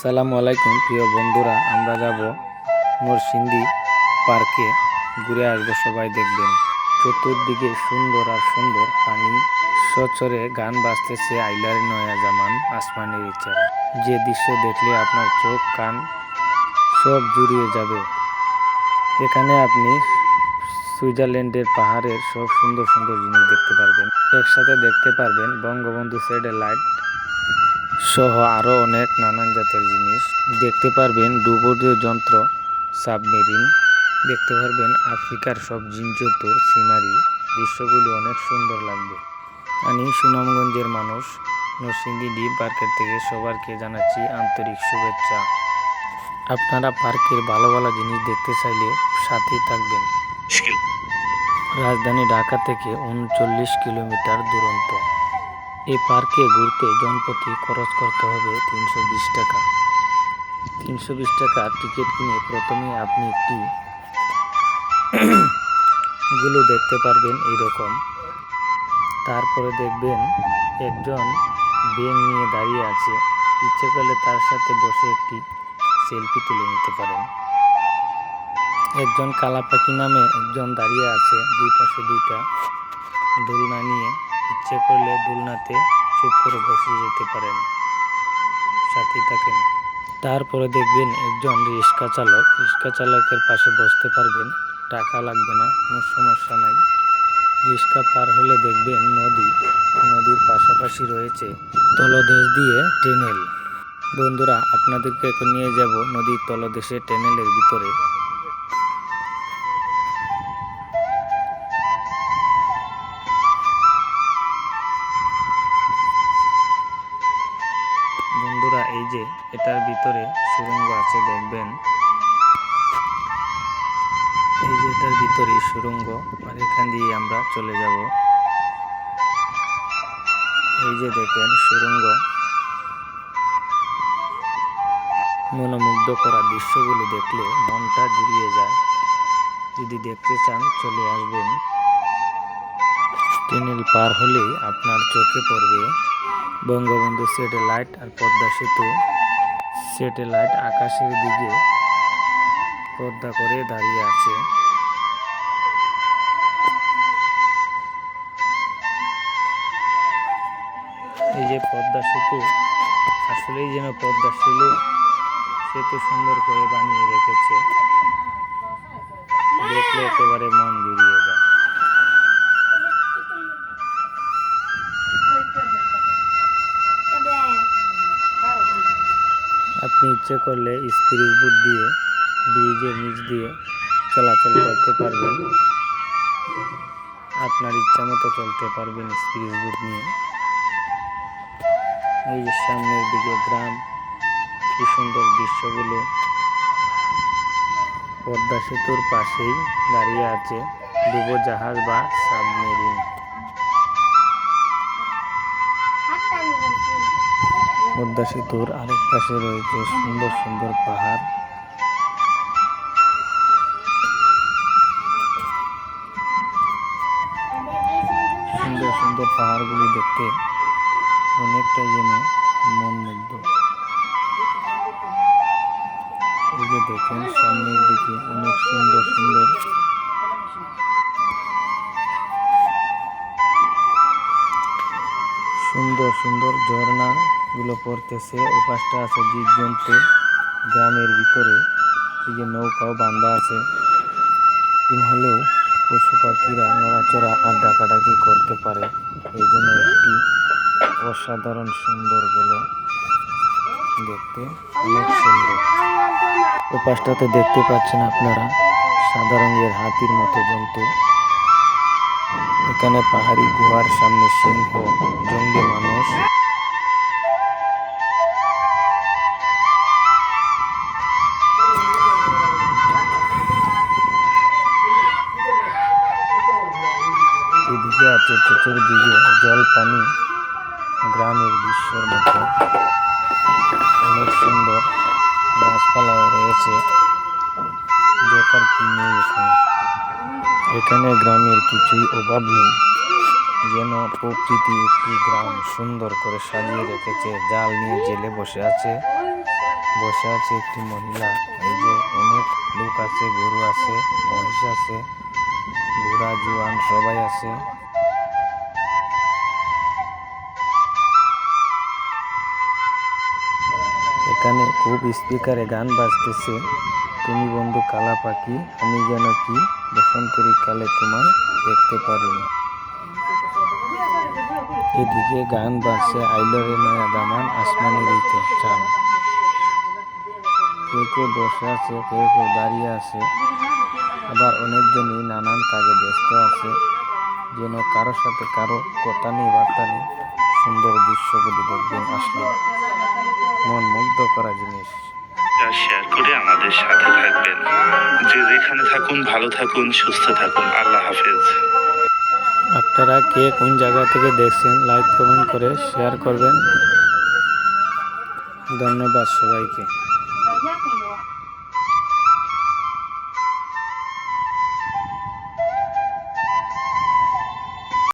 আসসালামু আলাইকুম, প্রিয় বন্ধুরা। আমরা যাব নরসিংদী পার্কে। ঘুরে আসব, সবাই দেখবেন। চতুর্দিকে সুন্দর আর সুন্দর পানি। সচরে গান বাজতেছে আইলার নয়া জামান আসমানের ইচ্ছারা যে দৃশ্য দেখলে আপনার চোখ, কান সব জুড়িয়ে যাবে। এখানে আপনি সুইজারল্যান্ডের পাহাড়ের সব সুন্দর সুন্দর জিনিস দেখতে পারবেন। একসাথে দেখতে পারবেন বঙ্গবন্ধু স্যাটেলাইট সহ আরও অনেক নানান জাতের জিনিস। দেখতে পারবেন ডুবোডীয় যন্ত্র সাবমেরিন। দেখতে পারবেন আফ্রিকার সব জিনজতুর সিনারি। দৃশ্যগুলি অনেক সুন্দর লাগবে। আমি সুনামগঞ্জের মানুষ। নরসিংদী ডিপ পার্কের থেকে সবারকে জানাচ্ছি আন্তরিক শুভেচ্ছা। আপনারা পার্কের ভালো ভালো জিনিস দেখতে চাইলে সাথেই থাকবেন। রাজধানী ঢাকা থেকে উনচল্লিশ কিলোমিটার দূরত্ব এই পার্কে ঘুরতে জনপ্রতি খরচ করতে হবে তিনশো বিশ টাকা। তিনশো বিশ টাকা টিকিট কিনে প্রথমে আপনি একটি গুলো দেখতে পারবেন এইরকম। তারপরে দেখবেন একজন ব্যাং নিয়ে দাঁড়িয়ে আছে। ইচ্ছে করলে তার সাথে বসে একটি সেলফি তুলে নিতে পারেন। একজন কালা পাখি নামে একজন দাঁড়িয়ে আছে, দুই পাশে দুইটা দোলনা নিয়ে। ইচ্ছে করলে দুলনাতে চুপ করে বসে যেতে পারেন। সাথে থাকেন। তারপরে দেখবেন একজন রিক্সা চালক, রিক্সা চালকের পাশে বসতে পারবেন। টাকা লাগবে না, কোনো সমস্যা নাই। রিক্সা পার হলে দেখবেন নদী, নদীর পাশাপাশি রয়েছে তলদেশ দিয়ে টেনেল বন্ধুরা, আপনাদেরকে এখন নিয়ে যাব নদীর তলদেশে টেনেলের ভিতরে। যে এটার ভিতরে সুরঙ্গ আছে, দেখবেন। এই যে এটার ভিতরে সুরঙ্গ, আর এখান দিয়ে আমরা চলে যাব। এই যে দেখেন সুরঙ্গ। মনোমুগ্ধ করা দৃশ্যগুলো দেখলে মনটা জুড়িয়ে যায়। যদি দেখতে চান, চলে আসবেন। টেনেল পার হলেই আপনার চোখে পড়বে। বঙ্গবন্ধু স্যাটেলাইট আর পদ্মা সেতু। স্যাটেলাইট আকাশের দিকে পদ্মা করে দাঁড়িয়ে আছে। এই যে পদ্মা সেতু, আসলেই যেন পদ্মা সেতু সেতু সুন্দর করে বানিয়ে রেখেছে। দেখলে একেবারে মন জুড়িয়ে যায়। আপনি ইচ্ছে করলে স্পিরিট বুট দিয়ে ব্রিজের নিচ দিয়ে চলাচল করতে পারবেন। আপনার ইচ্ছা মতো চলতে পারবেন স্পিরিট বুট নিয়ে। এই যে সামনের দিকে গ্রাম, কি সুন্দর দৃশ্যগুলো। পদ্মা সেতুর পাশেই দাঁড়িয়ে আছে ডুবোজাহাজ বা সাবমেরিন। পদ্মা সেতুর আরেক পাশে রয়েছে সুন্দর সুন্দর পাহাড়। সুন্দর সুন্দর পাহাড়গুলি দেখতে অনেকটা যেন মন মুগ্ধ এই যে দেখেন, সামনের দিকে অনেক সুন্দর সুন্দর সুন্দর সুন্দর ঝর্ণা গুলো পড়তেছে, ওপাশটা আছে জীবজন্তু গ্রামের ভিতরে। এই যে নৌকাও বান্ধা আছে। হলেও পশু পাখিরা নড়াচড়া আর ডাকাডাকি করতে পারে। এই জন্য একটি অসাধারণ সুন্দর বলে দেখতে অনেক সুন্দর। ওপাশটাতে দেখতে পাচ্ছেন আপনারা সাদা রঙের হাতির মতো জন্তু। এখানে পাহাড়ি গুহার সামনে সিংহ, জঙ্গলি মানুষ এদিকে আছে চতুর্দিকে জল পানি গ্রামের দৃশ্যের মতো অনেক সুন্দর গাছপালাও রয়েছে দেখার কি নেই এখানে এখানে গ্রামের কিছুই অভাব নেই যেন প্রকৃতি একটি গ্রাম সুন্দর করে সাজিয়ে রেখেছে। জাল নিয়ে জেলে বসে আছে। বসে আছে একটি মহিলা। এই যে অনেক লোক আছে, গরু আছে, মহিষ আছে বুড়া জোয়ান সবাই আছে। এখানে খুব স্পিকারে গান বাজতেছে। তুমি বন্ধু কালা পাখি, আমি যেন কি বসন্তের কালে তোমায় দেখতে পারিনি এদিকে গান বাজছে আইলরে নয়া দামান আসমানের ইতে চান কেউ কেউ বসে আছে, কেউ কেউ দাঁড়িয়ে আছে। আবার অনেকজনই নানান কাজে ব্যস্ত আছে, যেন কারোর সাথে কারও কথা নেই, বার্তা নেই। সুন্দর দৃশ্যগুলি দেখবেন আসলে। মন মুগ্ধ করা জিনিস। শেয়ার করে আমাদের সাথে থাকবেন। যে যেখানে থাকুন, ভালো থাকুন, সুস্থ থাকুন। আল্লাহ হাফেজ। আপনারা কে কোন জায়গা থেকে দেখছেন লাইক কমেন্ট করে শেয়ার করবেন। ধন্যবাদ সবাইকে।